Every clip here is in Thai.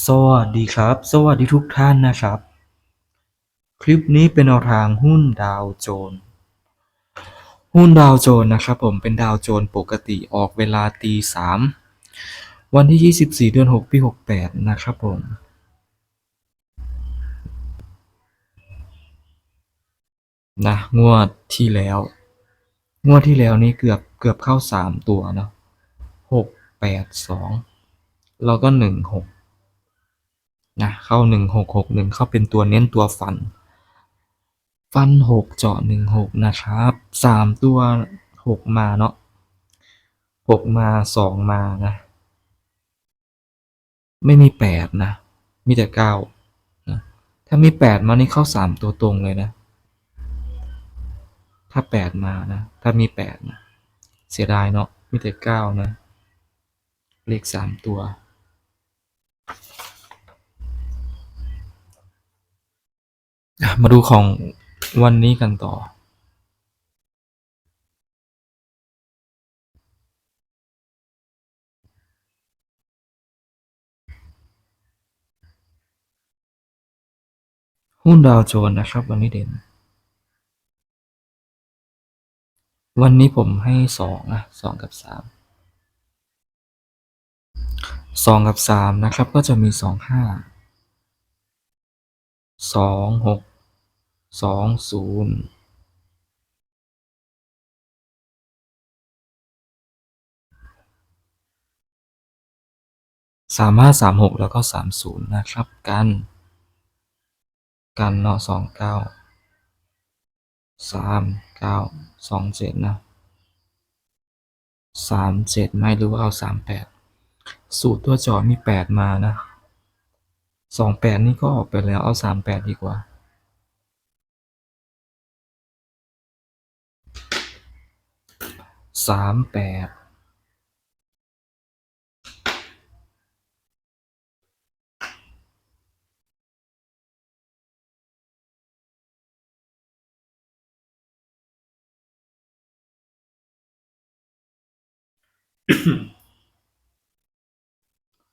สวัสดีครับ สวัสดีทุกท่านนะครับ คลิปนี้เป็นแนวทางหุ้นดาวโจน หุ้นดาวโจนนะครับผมเป็นดาวโจนปกติออกเวลาตีสามวันที่ 24 เดือน 6 ปี 68 นะครับผม นะ งวดที่แล้ว งวดที่แล้วนี่เกือบเกือบเข้าสามตัวเนาะหกแปดสองแล้วก็หนึ่งหก เข้าหนึ่งหกหกหนึ่งเข้าเป็นตัวเน้นตัวฟัน ฟันหกเจาะหนึ่งหกนะครับสามตัวหกมาเนาะหกมาสองมานะ ไม่มีแปดนะ มีแต่เก้านะ ถ้ามีแปดมานี่เข้าสามตัวตรงเลยนะ ถ้าแปดมานะ ถ้ามีแปดนะ เสียดายเนาะ มีแต่เก้านะ เลขสามตัว อะ มาดูของวันนี้กันต่อ หุ้นดาวโจนนะครับ วันนี้เด่น วันนี้ผมให้สองนะสองกับสามสองกับสามนะครับ ก็จะมีสองห้าสองหก สองศูนย์สามห้าสามหกแล้วก็สามศูนย์นะครับ กัน กันเนาะสองเก้าสามเก้าสองเจ็ดนะสามเจ็ดไม่รือว่าเอาสามแปดสูตรตัวจอมีแปดมานะสองแปดนี่ก็ออกไปแล้วเอาสามแปดดีกว่า สามแปด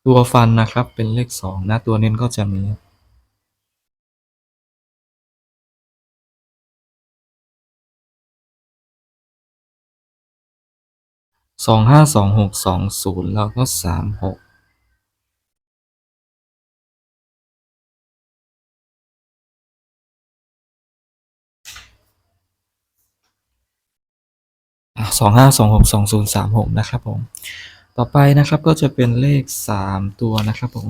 ตัวฟันนะครับเป็นเลขสองนะ ตัวเน้นก็จะมี สองห้าสองหกสองศูนย์แล้วก็สามหกสองห้าสองหกสองศูนย์สามหกนะครับผม ต่อไปนะครับก็จะเป็นเลขสามตัวนะครับผม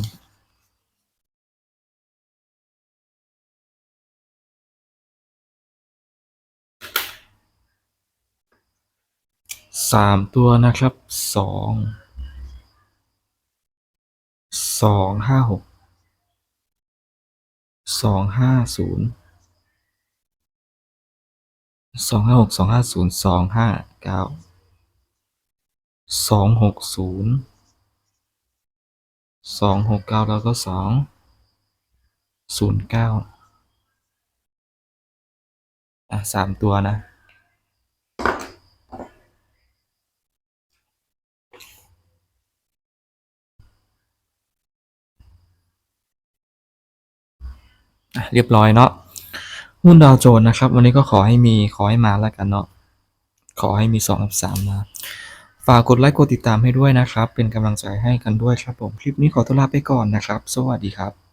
สามตัวนะครับสองสองห้าหกสองห้าศูนย์สองห้าหกสองห้าศูนย์สองห้าเก้าสองหกศูนย์สองหกเก้าแล้วก็สองศูนย์เก้าอะสามตัวนะ เรียบร้อยเนาะหุ้นดาวโจนส์นะครับ วันนี้ก็ขอให้มีขอให้มาแล้วกันเนาะขอให้มีสองกับสามมาฝากกดไลค์กดติดตามให้ด้วยนะครับ เป็นกำลังใจให้กันด้วยครับผม คลิปนี้ขอตัวลาไปก่อนนะครับ สวัสดีครับ